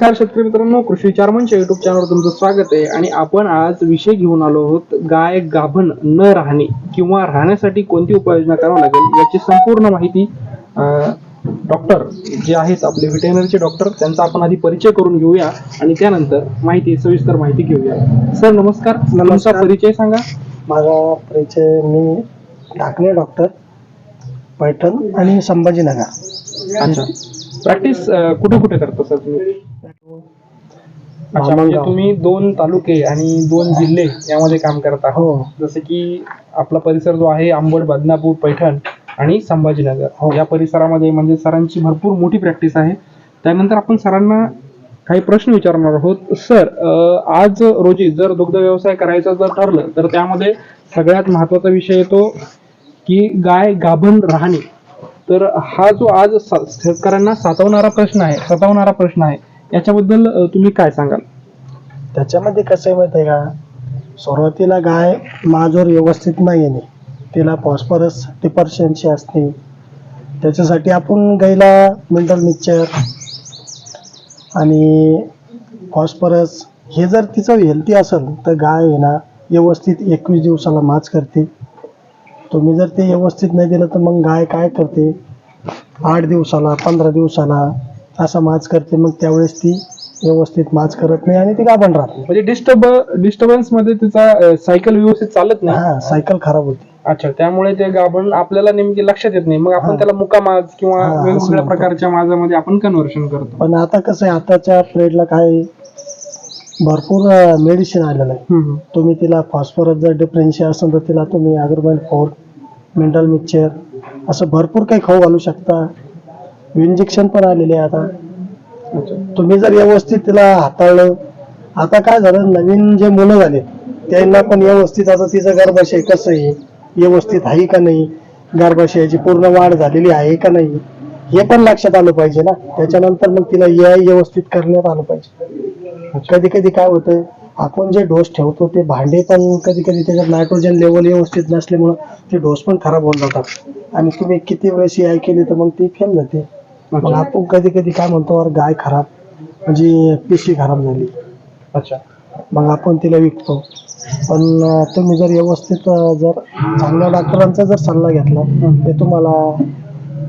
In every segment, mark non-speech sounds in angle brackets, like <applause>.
नमस्कार शेतकरी मित्रांनो कृषी विचार मंच युट्यूब चॅनलवर तुमचं स्वागत आहे. आणि आपण आज विषय घेऊन आलो आहोत गाय गाभण न राहणे किंवा राहण्यासाठी कोणती उपाययोजना करावी लागेल याची संपूर्ण माहिती डॉक्टर जे आहेत आपले व्हेटेनरीचे डॉक्टर त्यांचा आपण आधी परिचय करून घेऊया आणि त्यानंतर माहिती सविस्तर माहिती घेऊया. सर नमस्कार. तुमचा परिचय सांगा. माझा परिचय मी ढाकणे डॉक्टर पैठण आणि संभाजीनगर. अच्छा. प्रॅक्टिस कुठे कुठे करता सर तुम्ही? अच्छा म्हणजे. तुम्ही दोन तालुके आणि दोन जिल्हे यामध्ये काम करता हो. जसे की आपला परिसर जो आहे आंबड बदनापूर पैठण आणि संभाजीनगर. हो. या परिसरामध्ये म्हणजे सरांची भरपूर मोठी प्रॅक्टिस आहे. त्यानंतर आपण सरांना काही प्रश्न विचारणार आहोत. सर आज रोजी जर दुग्ध व्यवसाय करायचा जर ठरलं तर त्यामध्ये सगळ्यात महत्त्वाचा विषय येतो की गाय गाभण राहणे. तर हा जो आज सा- शेतकऱ्यांना सातवणारा प्रश्न आहे सतावणारा प्रश्न आहे याच्याबद्दल तुम्ही काय सांगाल? त्याच्यामध्ये कसं आहे माहिती आहे का? सुरुवातीला गाय माझोर व्यवस्थित नाही येणे तिला फॉस्फरस डिपर्शन्सी असते. त्याच्यासाठी आपण गाईला मिनरल मिक्सचर आणि फॉस्फरस हे जर तिचं हेल्थी असेल तर गाय आहे ना व्यवस्थित एकवीस दिवसाला माच करते. तुम्ही जर ते व्यवस्थित नाही दिलं तर मग गाय काय करते? आठ दिवसाला पंधरा दिवसाला असा माच करते मग त्यावेळेस ती व्यवस्थित माच करत नाही आणि ती गाभण राहत. नाही म्हणजे डिस्टर्ब डिस्टर्बन्समध्ये तिचा सायकल व्यवस्थित चालत नाही? हा सायकल खराब होते. अच्छा त्यामुळे ते गाभण आपल्याला नेमकी लक्षात येत नाही. मग आपण हा. त्याला मुका माज किंवा हा, असं वेगवेगळ्या म्हणतो. प्रकारच्या माझामध्ये आपण कन्व्हर्शन करतो. पण आता कसं आहे आताच्या पिरियडला काय भरपूर मेडिसिन आलेलं आहे. तुम्ही तिला फॉस्फरस जर डिफरेन्शी असेल तर तिला तुम्ही अग्रमेंट फोर मिनरल मिक्सचर असं भरपूर काही खाऊ घालू शकता. इंजेक्शन पण आलेले आहे आता. तुम्ही जर व्यवस्थित तिला हाताळलं आता काय झालं? नवीन जे मुलं झाले त्यांना पण व्यवस्थित आता तिचं गर्भाशय कसं आहे? व्यवस्थित आहे का नाही? गर्भाशयाची पूर्ण वाढ झालेली आहे का नाही? हे पण लक्षात आलं पाहिजे ना. त्याच्यानंतर मग तिला ए आय व्यवस्थित करण्यात आलं पाहिजे. कधी कधी काय होतं आपण जे डोस ठेवतो ते भांडे पण कधी कधी त्याच्यात नायट्रोजन लेवल व्यवस्थित नसल्यामुळं ते डोस पण खराब होऊन जातात. आणि तुम्ही किती वेळेस आय केली तर मग ती फेल जाते मग. आपण कधी कधी काय म्हणतो अरे गाय खराब. म्हणजे पिशी खराब झाली. अच्छा. मग आपण तिला विकतो. पण तुम्ही जर व्यवस्थित जर चांगल्या डॉक्टरांचा जर सल्ला घेतला ते तुम्हाला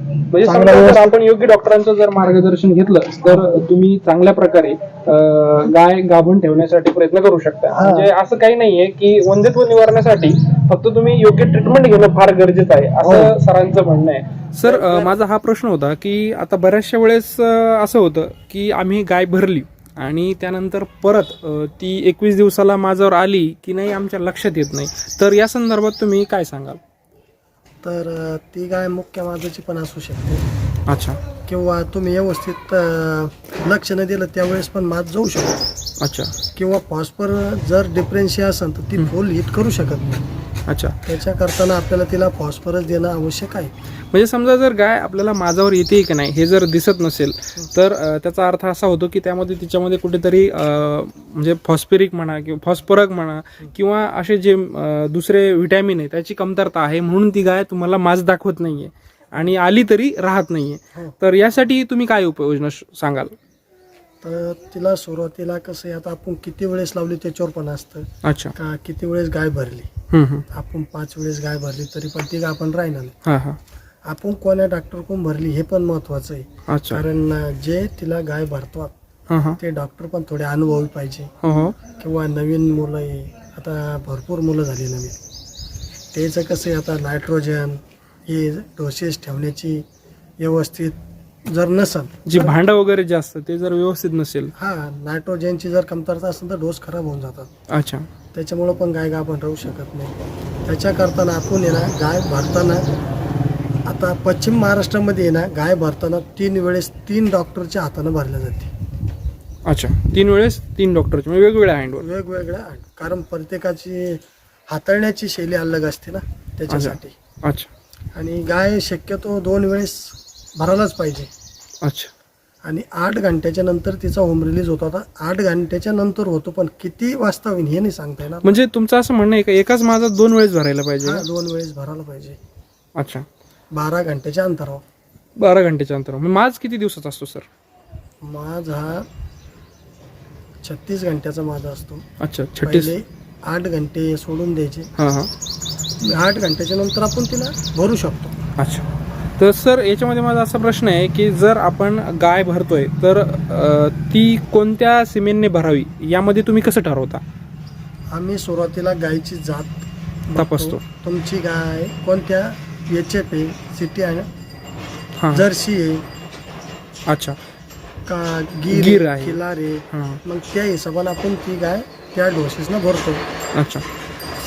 म्हणजे चांगला समजा जर व्यवस्थित- आपण योग्य डॉक्टरांचं जर मार्गदर्शन घेतलं तर तुम्ही चांगल्या प्रकारे अं, गाय गाभण ठेवण्यासाठी प्रयत्न करू शकता हा. म्हणजे असं काही नाहीये की वंध्यत्व निवारण्यासाठी फक्त तुम्ही योग्य ट्रीटमेंट घेणं फार गरजेचं आहे असं हो. सरांचं म्हणणं आहे सर माझा हा प्रश्न होता की आता बऱ्याचशा वेळेस अं, असं होतं की आम्ही गाय भरली आणि त्यानंतर परत अं, ती एकवीस दिवसाला माझ्यावर आली की नाही आमच्या लक्षात येत नाही तर या संदर्भात तुम्ही काय सांगाल तर ती गाय मुख्य माझाची पण असू शकते. अच्छा. किंवा तुम्ही व्यवस्थित अं, लक्ष न दिलं त्यावेळेस पण मात जाऊ शकतो. अच्छा. किंवा फॉस्फर जर डिफरेन्शी असेल तर ती फुल हिट करू शकत नाही. अच्छा. त्याच्या करताना आपल्याला तिला फॉस्फरस देणं आवश्यक आहे. म्हणजे समजा जर गाय आपल्याला माझावर येते की नाही हे जर दिसत नसेल तर अं, त्याचा अर्थ असा होतो की त्यामध्ये तिच्यामध्ये कुठेतरी अं, म्हणजे फॉस्फेरिक म्हणा किंवा फॉस्फरक म्हणा किंवा असे जे अं, दुसरे विटॅमिन आहे त्याची कमतरता आहे म्हणून ती गाय तुम्हाला माज दाखवत नाहीये आणि आली तरी राहत नाहीये. हो. तर यासाठी तुम्ही काय उपाययोजना श- सांगाल? तर तिला सुरुवातीला कसं आहे आता आपण किती वेळेस लावली त्याच्यावर पण असतं. अच्छा. का किती वेळेस गाय भरली. आपण पाच वेळेस गाय भरली तरी पण ती गाय आपण राहणार नाही. आपण कोण्या डॉक्टर कोण भरली हे पण महत्वाचं आहे. कारण जे तिला गाय भरतात ते डॉक्टर पण थोडे अनुभवी पाहिजे. हो हो. किंवा नवीन मुलं आहे आता भरपूर मुलं झाली नवीन. त्याचं कसं आहे आता नायट्रोजन हे डोसेस ठेवण्याची व्यवस्थित जर नसेल जे भांडं वगैरे जे असतं ते जर व्यवस्थित नसेल. हा नायट्रोजनची जर कमतरता असेल तर डोस खराब होऊन जातात. अच्छा. त्याच्यामुळं पण गाय गाभण राहू शकत नाही. त्याच्या करताना आपण आहे ना गाय भरताना आता पश्चिम महाराष्ट्रामध्ये आहे ना गाय भरताना तीन वेळेस तीन डॉक्टरच्या हातानं भरल्या जाते. अच्छा. तीन वेळेस तीन डॉक्टरचे म्हणजे वेगवेगळ्या हँडवर वेगवेगळ्या कारण प्रत्येकाची हाताळण्याची शैली अलग असते ना त्याच्यासाठी. अच्छा. आणि गाय शक्यतो दोन वेळेस भरायलाच पाहिजे. अच्छा. आणि आठ घंट्याच्या नंतर तिचा होम रिलीज होतो आता आठ घंट्याच्या नंतर होतो पण किती वाजता होईल हे नाही सांगता येणार. म्हणजे तुमचं असं म्हणणं आहे का एकाच माझा दोन वेळेस भरायला पाहिजे हा? दोन वेळेस भरायला पाहिजे. अच्छा. बारा घंट्याच्या अंतरावर. बारा घंटेच्या अंतर माझ किती दिवसाचा असतो सर? माझ हा छत्तीस घंट्याचा माझा असतो. अच्छा छत्तीस. पहिले आठ घंटे सोडून द्यायचे. हां हां. आठ घंट्याच्या नंतर आपण तिला भरू शकतो. अच्छा. तर सर याच्यामध्ये माझा असा प्रश्न आहे की जर आपण गाय भरतोय तर ती कोणत्या सिमेंटने भरावी? यामध्ये तुम्ही कसं ठरवता? आम्ही सुरुवातीला गायची जात. तपासतो. तुमची गाय कोणत्या एच एफ आहे? सिटी आहे हां. जर्सी आहे. अच्छा. का गिर गीर आहे. किल्लार आहे. हां. मग त्या हिशोबाने आपण ती गाय त्या डोसेसनं भरतो. अच्छा.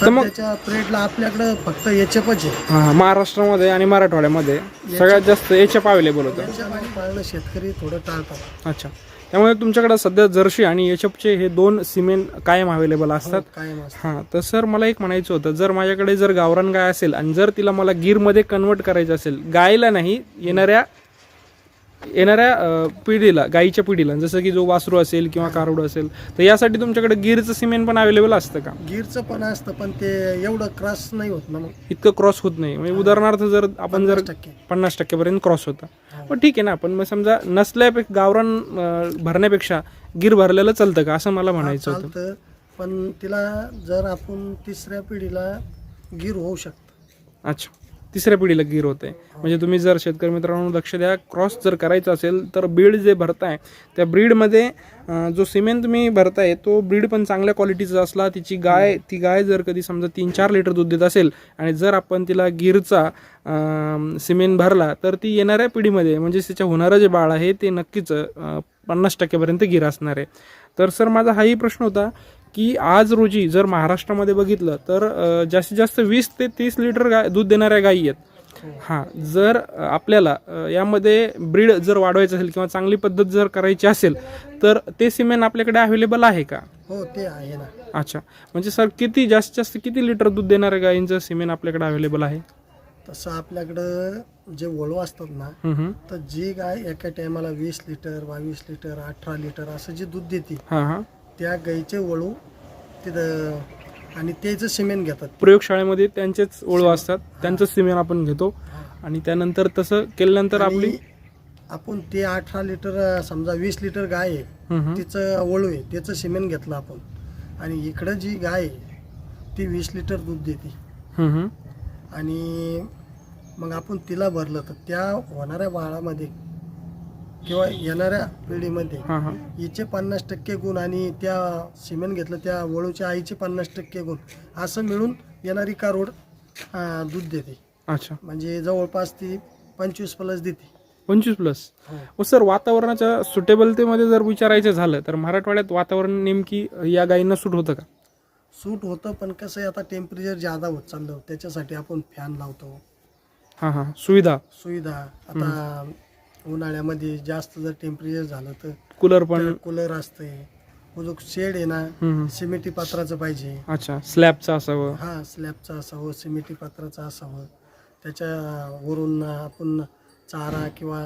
तर मग- सध्याच्या पिरियडला आपल्याकडं फक्त एच एफच आहे. हां महाराष्ट्रामध्ये आणि मराठवाड्यामध्ये सगळ्यात जास्त एचएफ अवेलेबल होतं. याच्या मागे पाळणं शेतकरी थोडं टाळतात. अच्छा. त्यामुळे तुमच्याकडे सध्या जर्शी आणि एचएफचे हे दोन सिमेंट कायम अवेलेबल असतात. कायम असतात. हां तर सर मला एक म्हणायचं होतं जर माझ्याकडे जर गावरान गाय असेल आणि जर तिला मला गिरमध्ये कन्वर्ट करायचं असेल गायला नाही येणाऱ्या येणाऱ्या पिढीला गाईच्या पिढीला जसं की जो वासरू असेल किंवा कारोड असेल तर यासाठी तुमच्याकडे गिरचं सिमेंट पण अवेलेबल असतं का? गिरचं पण असतं पण ते एवढं क्रॉस नाही होत ना मग. इतकं क्रॉस होत नाही. म्हणजे उदाहरणार्थ जर आपण जर पन्नास टक्के. पन्नास टक्क्यापर्यंत क्रॉस होता. हो. पण ठीक आहे ना पण मग समजा नसल्यापेक्षा गावरान अं, भरण्यापेक्षा गिर भरलेलं चालतं का? असं मला म्हणायचं होतं. चालतं पण तिला जर आपण तिसऱ्या पिढीला गिर होऊ शकतं. अच्छा. तिसऱ्या पिढीला गिर होते म्हणजे तुम्ही जर शेतकरी मित्रांनो लक्ष द्या क्रॉस जर करायचं असेल तर ब्रीड जे भरताय त्या ब्रीडमध्ये जो सिमेंट तुम्ही भरताय तो ब्रीड पण चांगल्या क्वालिटीचा असला तिची गाय ती गाय जर कधी समजा तीन चार लिटर दूध देत असेल आणि जर आपण तिला गिरचा सिमेंट भरला तर ती येणाऱ्या पिढीमध्ये म्हणजे तिच्या होणारं जे बाळ आहे ते नक्कीच पन्नास टक्क्यापर्यंत गिर असणार आहे. तर सर माझा हाही प्रश्न होता की आज रोजी जर महाराष्ट्रामध्ये बघितलं तर जास्तीत जास्त वीस ते तीस लिटर गाय दूध देणाऱ्या गायी आहेत. हां जर आपल्याला यामध्ये ब्रीड जर वाढवायचं असेल किंवा चांगली पद्धत जर करायची असेल तर ते सिमेंट आपल्याकडे अवेलेबल आहे का? हो ते आहे ना. अच्छा. म्हणजे सर किती जास्तीत जास्त किती लिटर दूध देणाऱ्या गायींचं सिमेंट आपल्याकडे अवेलेबल आहे? तसं आपल्याकडं जे वळू असतात ना. तर जी गाय एका टायमाला वीस लिटर बावीस लिटर अठरा लिटर असं जे दूध देते हां हां. त्या गाईचे वळू तिथं आणि त्याचं सिमेंट घेतात. प्रयोगशाळेमध्ये त्यांचेच ओळू असतात. त्यांचं सिमेंट आपण घेतो. आणि त्यानंतर तसं केल्यानंतर आपली आपण ते अठरा लिटर समजा वीस लिटर गाय आहे. तिचं वळू आहे त्याचं सिमेंट घेतलं आपण. आणि इकडं जी गाय आहे ती वीस लिटर दूध देते. आणि मग आपण तिला भरलं तर त्या होणाऱ्या बाळामध्ये किंवा येणाऱ्या पिढीमध्ये हां हां. हिचे पन्नास टक्के गुण आणि त्या सिमेंट घेतलं त्या वळूच्या आईचे पन्नास टक्के गुण असं मिळून येणारी कारोड अं, दूध देते. अच्छा. म्हणजे जवळपास ती पंचवीस प्लस देते. पंचवीस प्लस हो. हो सर वातावरणाच्या सुटेबलतेमध्ये जर विचारायचं झालं तर मराठवाड्यात वातावरण नेमकी या गायींना सूट होतं का? सूट होतं पण कसं आहे आता टेम्परेचर जादा होत चाललं त्याच्यासाठी आपण फॅन लावतो. हां हां. सुविधा? सुविधा. आता उन्हाळ्यामध्ये जास्त जर टेम्परेचर झालं तर कूलर पण कूलर असते जो शेड आहे ना. सिमेंटी पात्राचं पाहिजे. अच्छा स्लॅबचं असावं. हा स्लॅबचं असावं सिमेंटी पात्राचं असावं. त्याच्यावरून आपण चारा किंवा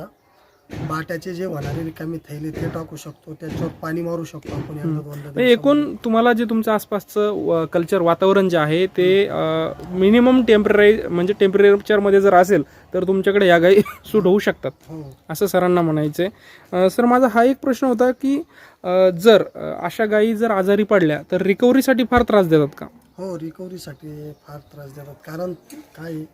बाट्याचे जे होणारे रिकामी थैली ते टाकू शकतो. त्याच्यावर पाणी मारू शकतो आपण एकदा दोनदा म्हणजे दिवसामध्ये. एकूण तुम्हाला जे तुमचं आसपासचं कल्चर वातावरण जे आहे ते मिनिमम टेम्परेरी म्हणजे टेम्परेचरमध्ये जर असेल तर तुमच्याकडे या गायी <laughs> सूट होऊ शकतात. हो. असं सरांना म्हणायचं आहे सर माझा हा एक प्रश्न होता की अ, जर अ, अशा गायी जर आजारी पडल्या तर रिकव्हरीसाठी फार त्रास देतात का? हो रिकव्हरीसाठी फार त्रास देतात. कारण काय आहे,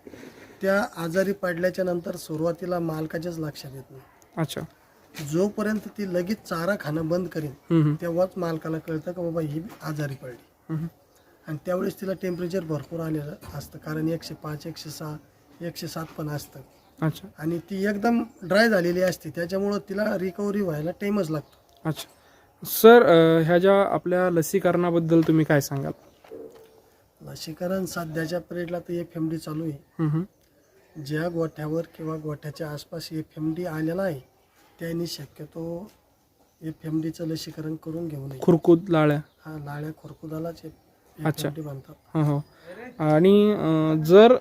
त्या आजारी पडल्याच्या नंतर सुरुवातीला मालकाच्याच लक्षात येत नाही. अच्छा. जोपर्यंत ती लगेच चारा खाणं बंद करेन तेव्हाच मालकाला कळतं का बाबा ही आजारी पडली. आणि त्यावेळेस तिला टेम्परेचर भरपूर आलेलं असतं कारण एकशे पाच एकशे सहा एकशे सात पण असतं. अच्छा. आणि ती एकदम ड्राय झालेली असते त्याच्यामुळं तिला रिकव्हरी व्हायला टाईमच लागतो. अच्छा. सर ह्या ज्या आपल्या लसीकरणाबद्दल तुम्ही काय सांगाल? लसीकरण सध्याच्या पिरियडला तर एफ एम डी चालू आहे. ज्या गोठ्यावर किंवा गोठ्याच्या आसपास एफ एम डी आलेला आहे त्यांनी शक्यतो एफ एम डीचं लसीकरण करून घेऊ नये. खुरकूत लाळ्या. हा लाळ्या खुरकुदालाच एफ अच्छा. हो हो. आणि जर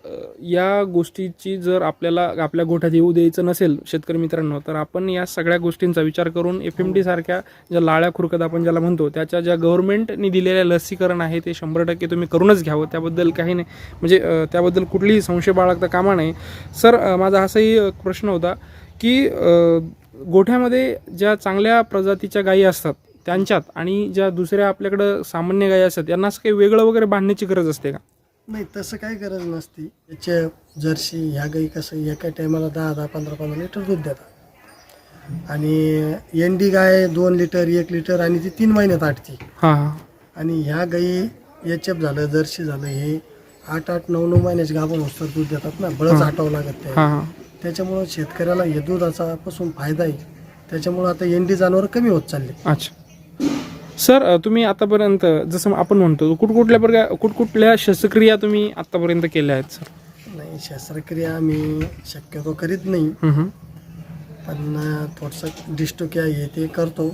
या गोष्टीची जर आपल्याला आपल्या गोठ्यात येऊ द्यायचं नसेल शेतकरी मित्रांनो तर आपण या सगळ्या गोष्टींचा विचार करून एफ एम डी सारख्या ज्या लाळ्या खुरकत आपण ज्याला म्हणतो त्याच्या ज्या गव्हर्नमेंटने दिलेल्या लसीकरण आहे ते शंभर टक्के तुम्ही करूनच घ्यावं. त्याबद्दल काही नाही. म्हणजे त्याबद्दल कुठलीही संशय बाळगता कामा नाही सर माझा असाही प्रश्न होता की गोठ्यामध्ये ज्या चांगल्या प्रजातीच्या गायी असतात त्यांच्यात आणि ज्या दुसऱ्या आपल्याकडं सामान्य गायी असतात यांना असं काही वेगळं वगैरे बांधण्याची गरज असते का? नाही तसं काही गरज नसती. याचे जर्सी ह्या गाई कसं एका टायमाला दहा दहा पंधरा पंधरा लिटर दूध देतात. आणि एंडी गाय दोन लिटर एक लिटर आणि ती तीन महिन्यात आटती. हां हां. आणि ह्या गाई एच एफ झालं जर्सी झालं हे आठ आठ नऊ नऊ महिन्याचे गाभण होस्तर दूध देतात ना बळच आटावं लागत ते हां त्याच्यामुळं शेतकऱ्याला हे दुधाचा पासून फायदा आहे. त्याच्यामुळं आता एंडी जनावर कमी होत चालले. अच्छा. सर तुम्ही आतापर्यंत जसं आपण म्हणतो कुठकुठल्या प्रकार कुठकुठल्या शस्त्रक्रिया तुम्ही आतापर्यंत केल्या आहेत सर? नाही शस्त्रक्रिया आम्ही शक्यतो करीत नाही. हं, हं. पण थोडंसं डिस्टोकिया हे ते करतो.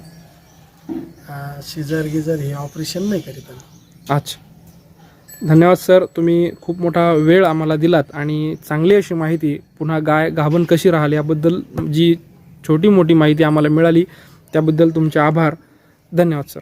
सिजर गिजर हे ऑपरेशन नाही करीत आम्ही. अच्छा. धन्यवाद सर. तुम्ही खूप मोठा वेळ आम्हाला दिलात आणि चांगली अशी माहिती पुन्हा गाय गाभण कशी राहिली याबद्दल जी छोटी मोठी माहिती आम्हाला मिळाली त्याबद्दल तुमचे आभार. धन्यवाद सर.